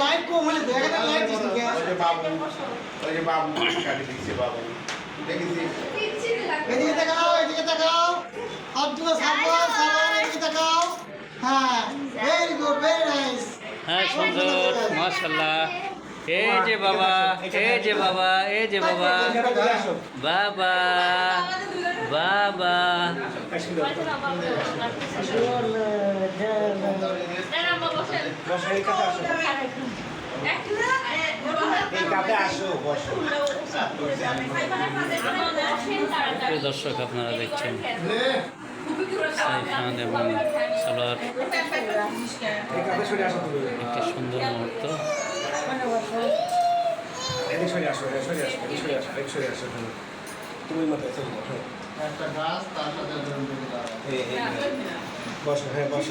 Light কম হলে দেখে light this বাবু ওই যে বাবু শাড়ি দিচ্ছে বাবু। এদিকে তাকাও এদিকে তাকাও। আব্দুল্লাহ সালমান সালমান এদিকে তাকাও। হ্যাঁ ভেরি গুড ভেরি নাইস হ্যাঁ সুন্দর মাশাল্লাহ এই যে বাবা এই যে বাবা এই যে বাবা। বাবা বাবা। দর্শক আপনারা দেখছেন সাইফান এবং সালোয়ার। একটি সুন্দর মুহূর্ত। একটা গাছ তার সাথে বসো। হ্যাঁ। বসো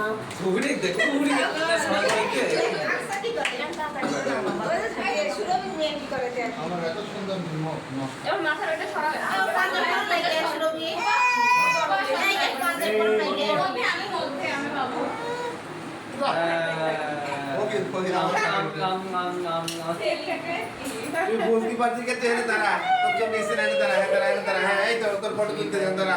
খাওয়াবো আপনার ঘুগনি দেখো ঘুগনি আমার এত সুন্দর মুখ এবার মাথার ওটা সরাবে আমি মধ্যে আমি বাবু ওকে ওকে তুই বুঝতে পারছিস কে তেরে তারা তোর জন্য এসে না তারা হ্যাঁ তারা হ্যাঁ তারা হ্যাঁ এই তো তোর ফটো তুলতে যান তারা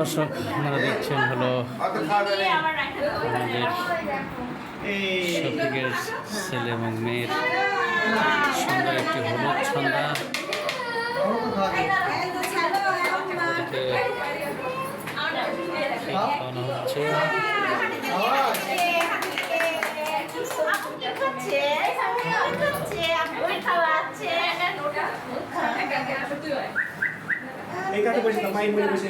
দর্শক, আপনারা দেখছেন হলো আমাদের শফিকের ছেলে এবং মেয়ের সুন্দর একটি হলুদ সন্ধ্যা। খাওয়ানো হচ্ছে। এই কাছে বসে মাইন্ড বসে